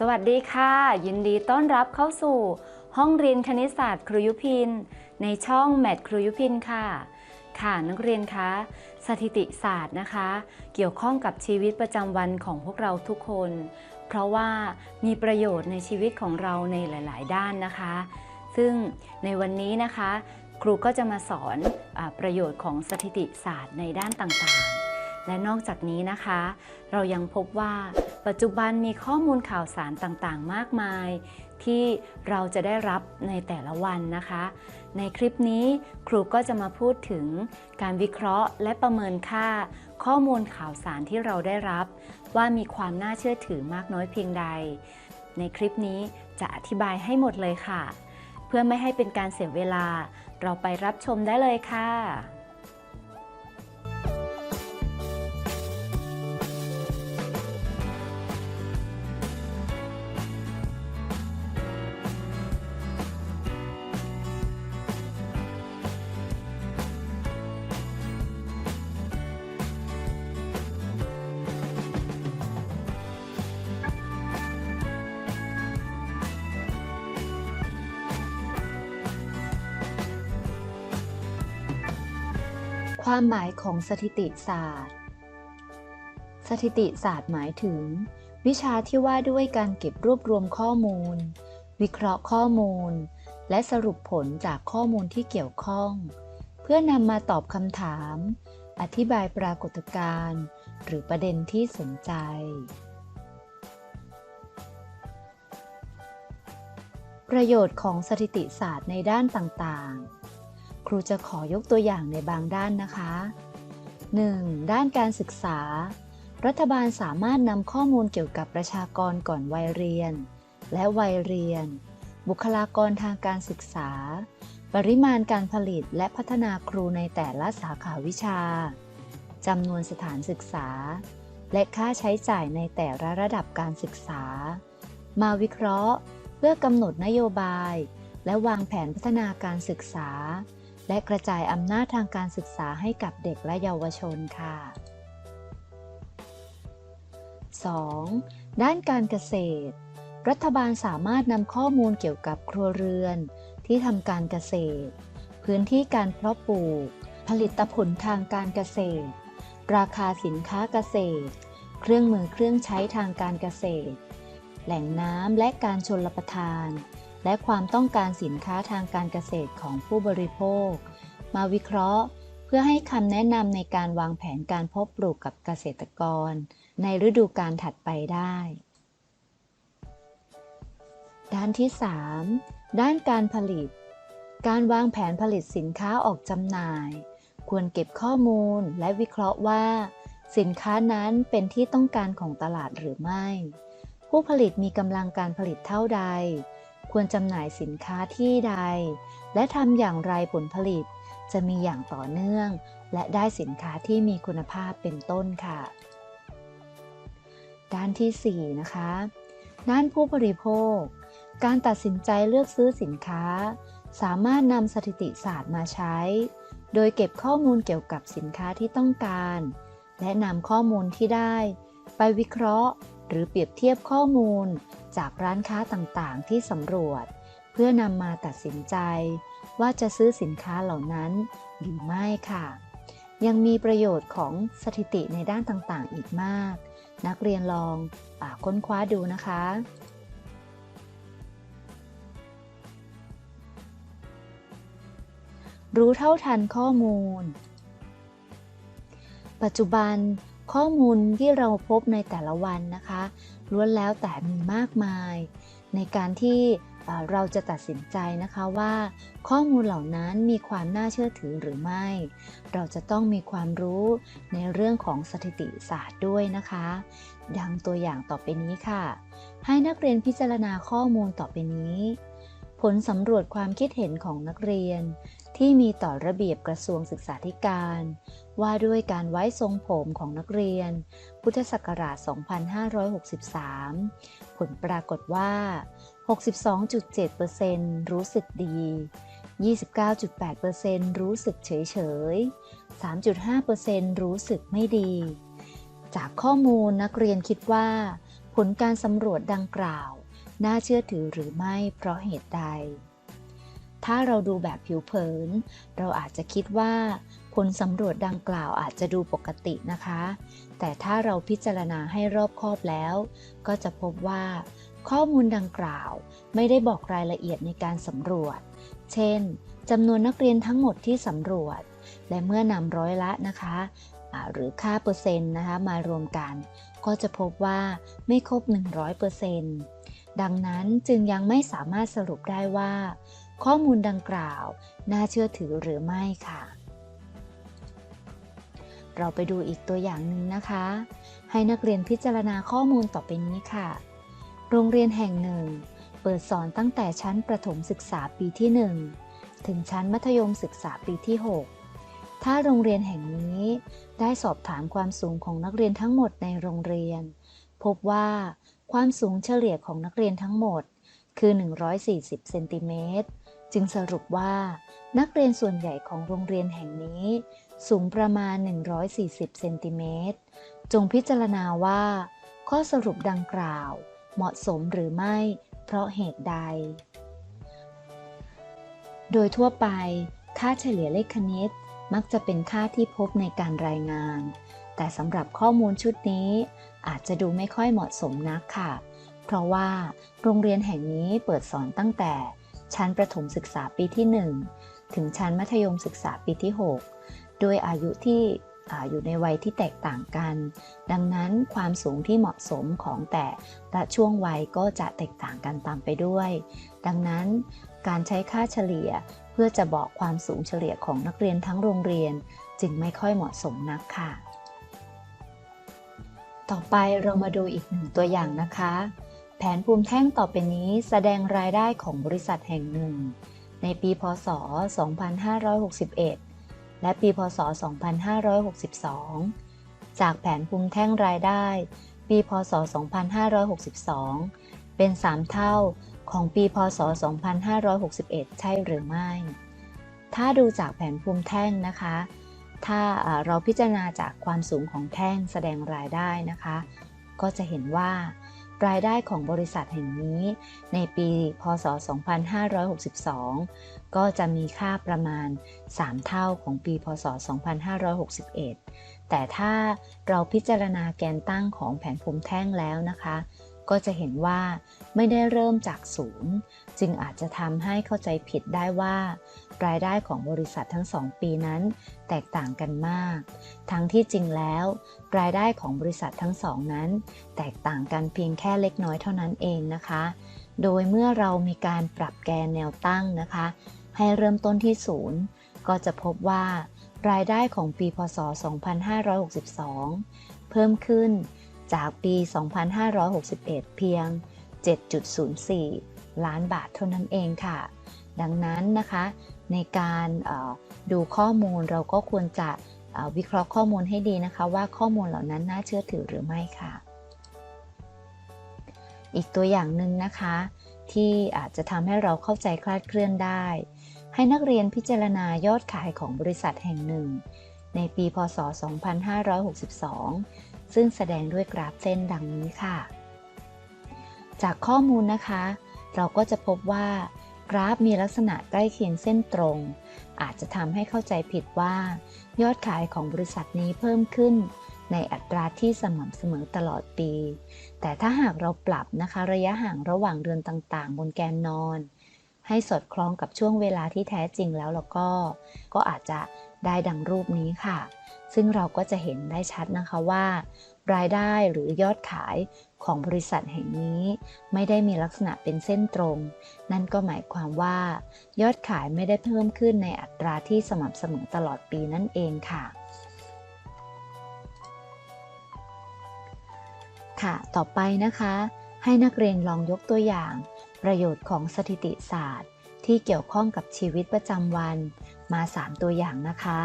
สวัสดีค่ะ ยินดีต้อนรับเข้าสู่ ห้องเรียนคณิตศาสตร์ครูยุพิน ในช่องแมทครูยุพินค่ะ ค่ะนักเรียนคะสถิติศาสตร์นะคะ เกี่ยวข้องกับชีวิตประจำวันของพวกเราทุกคน เพราะว่ามีประโยชน์ในชีวิตของเราในหลาย ๆ ด้านนะคะ ซึ่งในวันนี้นะคะ ครูก็จะมาสอนอประโยชน์ของสถิติศาสตร์ในด้านต่าง ๆ และนอกจากนี้นะคะ เรายังพบว่าปัจจุบันมีข้อมูลข่าวสารต่างๆ มากมาย ที่เราจะได้รับในแต่ละวันนะคะ ในคลิปนี้ครูก็จะมาพูดถึงการวิเคราะห์และประเมินค่า ข้อมูลข่าวสารที่เราได้รับ ว่ามีความน่าเชื่อถือมากน้อยเพียงใด ในคลิปนี้จะอธิบายให้หมดเลยค่ะ เพื่อไม่ให้เป็นการเสียเวลา เราไปรับชมได้เลยค่ะ ความหมายของสถิติศาสตร์ สถิติศาสตร์หมายถึง วิชาที่ว่าด้วยการเก็บรวบรวมข้อมูล วิเคราะห์ข้อมูล และสรุปผลจากข้อมูลที่เกี่ยวข้อง เพื่อนำมาตอบคำถาม อธิบายปรากฏการณ์หรือประเด็นที่สนใจ ประโยชน์ของสถิติศาสตร์ในด้านต่างๆ ครูจะขอยกตัวอย่างในบางด้านนะคะ 1. ด้านการศึกษา รัฐบาลสามารถนำข้อมูลเกี่ยวกับประชากรก่อนวัยเรียน และวัยเรียน บุคลากรทางการศึกษา ปริมาณการผลิตและพัฒนาครูในแต่ละสาขาวิชาจำนวนสถานศึกษา และค่าใช้จ่ายในแต่ละระดับการศึกษา มาวิเคราะห์ เพื่อกำหนดนโยบาย และวางแผนพัฒนาการศึกษา และกระจายอำนาจทางการศึกษาให้กับเด็กและเยาวชนค่ะ 2. ด้านการเกษตร รัฐบาลสามารถนำข้อมูลเกี่ยวกับครัวเรือน ที่ทำการเกษตร พื้นที่การเพาะปลูก ผลิตผลทางการเกษตร ราคาสินค้าเกษตร เครื่องมือเครื่องใช้ทางการเกษตร แหล่งน้ำและการชนรับประทาน และความต้องการสินค้าทางการเกษตรของผู้บริโภค มาวิเคราะห์ เพื่อให้คำแนะนำในการวางแผนการเพาะปลูกกับเกษตรกร ในฤดูกาลถัดไปได้ ด้านที่ 3 ด้านการผลิต การวางแผนผลิตสินค้าออกจำหน่าย ควรเก็บข้อมูลและวิเคราะห์ว่า สินค้านั้นเป็นที่ต้องการของตลาดหรือไม่ ผู้ผลิตมีกำลังการผลิตเท่าใด ควรจำหน่ายสินค้าที่ใด และทำอย่างไรผลผลิต จะมีอย่างต่อเนื่อง และได้สินค้าที่มีคุณภาพเป็นต้นค่ะ ด้านที่ 4 นะคะ ด้านผู้บริโภค การตัดสินใจเลือกซื้อสินค้า สามารถนำสถิติศาสตร์มาใช้ โดยเก็บข้อมูลเกี่ยวกับสินค้าที่ต้องการ และนำข้อมูลที่ได้ ไปวิเคราะห์ หรือเปรียบเทียบข้อมูลจากร้านค้าต่างๆ ที่สำรวจ เพื่อนำมาตัดสินใจ ว่าจะซื้อสินค้าเหล่านั้นหรือไม่ค่ะ ยังมีประโยชน์ของสถิติในด้านต่างๆ อีกมาก นักเรียนลองอค้นคว้าดูนะคะรู้เท่าทันข้อมูล ปัจจุบัน ข้อมูลที่เราพบในแต่ละวันนะคะล้วนแล้วแต่มีมากมาย ในการที่เราจะตัดสินใจนะคะว่า ข้อมูลเหล่านั้นมีความน่าเชื่อถือหรือไม่ เราจะต้องมีความรู้ในเรื่องของสถิติศาสตร์ด้วยนะคะ ดังตัวอย่างต่อไปนี้ค่ะ ให้นักเรียนพิจารณาข้อมูลต่อไปนี้ ผลสำรวจความคิดเห็นของนักเรียน ที่มีต่อระเบียบกระทรวงศึกษาธิการ ว่าด้วยการไว้ทรงผมของนักเรียน พุทธศักราช 2563 ผลปรากฏว่า 62.7%รู้สึกดี 29.8%รู้สึกเฉยๆ3.5%รู้สึกไม่ดี จากข้อมูลนักเรียนคิดว่า ผลการสำรวจดังกล่าว น่าเชื่อถือหรือไม่เพราะเหตุใด ถ้าเราดูแบบผิวเผิน เราอาจจะคิดว่าผลสำรวจดังกล่าวอาจจะดูปกตินะคะ แต่ถ้าเราพิจารณาให้รอบคอบแล้ว ก็จะพบว่า ข้อมูลดังกล่าวไม่ได้บอกรายละเอียดในการสำรวจ เช่นจำนวนนักเรียนทั้งหมดที่สำรวจ และเมื่อนำร้อยละนะคะหรือค่าเปอร์เซ็นต์นะคะมารวมกัน ก็จะพบว่าไม่ครบ 100%ดังนั้นจึงยังไม่สามารถสรุปได้ว่า ข้อมูลดังกล่าว น่าเชื่อถือหรือไม่ค่ะ เราไปดูอีกตัวอย่างหนึ่งนะคะ ให้นักเรียนพิจารณาข้อมูลต่อไปนี้ค่ะ โรงเรียนแห่งหนึ่ง เปิดสอนตั้งแต่ชั้นประถมศึกษาปีที่ 1 ถึงชั้นมัธยมศึกษาปีที่ 6 ถ้าโรงเรียนแห่งนี้ได้สอบถามความสูงของนักเรียนทั้งหมดในโรงเรียน พบว่าความสูงเฉลี่ยของนักเรียนทั้งหมด คือ 140 เซนติเมตร จึงสรุปว่า นักเรียนส่วนใหญ่ของโรงเรียนแห่งนี้ สูงประมาณ 140 เซนติเมตร จงพิจารณาว่า ข้อสรุปดังกล่าว เหมาะสมหรือไม่ เพราะเหตุใด โดยทั่วไป ค่าเฉลี่ยเลขคณิต มักจะเป็นค่าที่พบในการรายงาน แต่สำหรับข้อมูลชุดนี้ อาจจะดูไม่ค่อยเหมาะสมนักค่ะ เพราะว่าโรงเรียนแห่งนี้เปิดสอนตั้งแต่ชั้นประถมศึกษาปีที่ 1 ถึงชั้นมัธยมศึกษาปีที่ 6 โดยอายุที่ออยู่ในวัยที่แตกต่างกัน ดังนั้นความสูงที่เหมาะสมของแต่ละช่วงวัยก็จะแตกต่างกันตามไปด้วย ดังนั้นการใช้ค่าเฉลี่ยเพื่อจะบอกความสูงเฉลี่ยของนักเรียนทั้งโรงเรียน จึงไม่ค่อยเหมาะสมนักค่ะ ต่อไปเรามาดูอีกหนึ่งตัวอย่างนะคะ แผนภูมิแท่งต่อไปนี้แสดงรายได้ของบริษัทแห่งหนึ่ง ในปีพศ 2561 และปีพศ 2562 จากแผนภูมิแท่งรายได้ ปีพศ 2562 เป็น 3 เท่าของปีพศ 2561 ใช่หรือไม่ ถ้าดูจากแผนภูมิแท่งนะคะ ถ้าอ่าเราพิจารณาจากความสูงของแท่งแสดงรายได้นะคะ ก็จะเห็นว่า รายได้ของบริษัทแห่งนี้ ในปีพศ 2562 ก็จะมีค่าประมาณ 3 เท่าของปีพศ 2561 แต่ถ้าเราพิจารณาแกนตั้งของแผนภูมิแท่งแล้วนะคะ ก็จะเห็นว่าไม่ได้เริ่มจากศูนย์ จึงอาจจะทำให้เข้าใจผิดได้ว่า รายได้ของบริษัททั้ง2ปีนั้น แตกต่างกันมาก ทั้งที่จริงแล้ว รายได้ของบริษัททั้งสองนั้น แตกต่างกันเพียงแค่เล็กน้อยเท่านั้นเองนะคะ โดยเมื่อเรามีการปรับแกนแนวตั้งนะคะ ให้เริ่มต้นที่ศูนย์ก็จะพบว่ารายได้ของปีพศ 2562 เพิ่มขึ้น จากปี 2561 เพียง 7.04 ล้านบาทเท่านั้นเองค่ะ ดังนั้นนะคะในการดูข้อมูลเราก็ควรจะวิเคราะห์ข้อมูลให้ดีนะคะ ว่าข้อมูลเหล่านั้นน่าเชื่อถือหรือไม่ค่ะ อีกตัวอย่างหนึ่งนะคะ ที่อาจจะทำให้เราเข้าใจคลาดเคลื่อนได้ ให้นักเรียนพิจารณายอดขายของบริษัทแห่งหนึ่ง ในปีพศ 2562 ซึ่งแสดงด้วยกราฟเส้นดังนี้ค่ะ จากข้อมูลนะคะ เราก็จะพบว่ากราฟมีลักษณะใกล้เคียงเส้นตรง อาจจะทำให้เข้าใจผิดว่า ยอดขายของบริษัทนี้เพิ่มขึ้น ในอัตราที่สม่ำเสมอตลอดปี แต่ถ้าหากเราปรับนะคะระยะห่างระหว่างเดือนต่างๆ บนแกนนอน ให้สอดคล้องกับช่วงเวลาที่แท้จริงแล้วเราก็ ก็อาจจะได้ดังรูปนี้ค่ะ ซึ่งเราก็จะเห็นได้ชัดนะคะว่า รายได้หรือยอดขายของบริษัทแห่งนี้ ไม่ได้มีลักษณะเป็นเส้นตรง นั่นก็หมายความว่า ยอดขายไม่ได้เพิ่มขึ้นในอัตราที่สม่ำเสมอตลอดปีนั่นเองค่ะค่ะ ต่อไปนะคะ ให้นักเรียนลองยกตัวอย่าง ประโยชน์ของสถิติศาสตร์ ที่เกี่ยวข้องกับชีวิตประจำวัน มา 3 ตัวอย่างนะคะ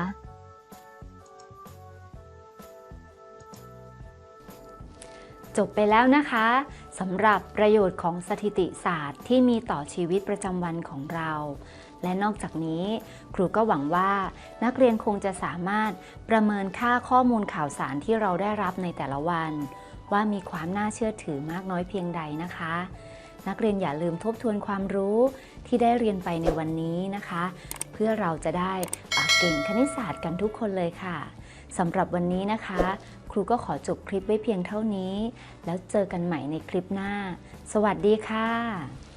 จบไปแล้วนะคะสำหรับประโยชน์ของสถิติศาสตร์ที่มีต่อชีวิตประจำวันของเรา และนอกจากนี้ ครูก็หวังว่า นักเรียนคงจะสามารถประเมินค่าข้อมูลข่าวสารที่เราได้รับในแต่ละวัน ว่ามีความน่าเชื่อถือมากน้อยเพียงใดนะคะ นักเรียนอย่าลืมทบทวนความรู้ที่ได้เรียนไปในวันนี้นะคะ เพื่อเราจะได้ปเก่งคณิตศาสตร์กันทุกคนเลยค่ะสำหรับวันนี้นะคะ ครูก็ขอจบคลิปไว้เพียงเท่านี้ แล้วเจอกันใหม่ในคลิปหน้า สวัสดีค่ะ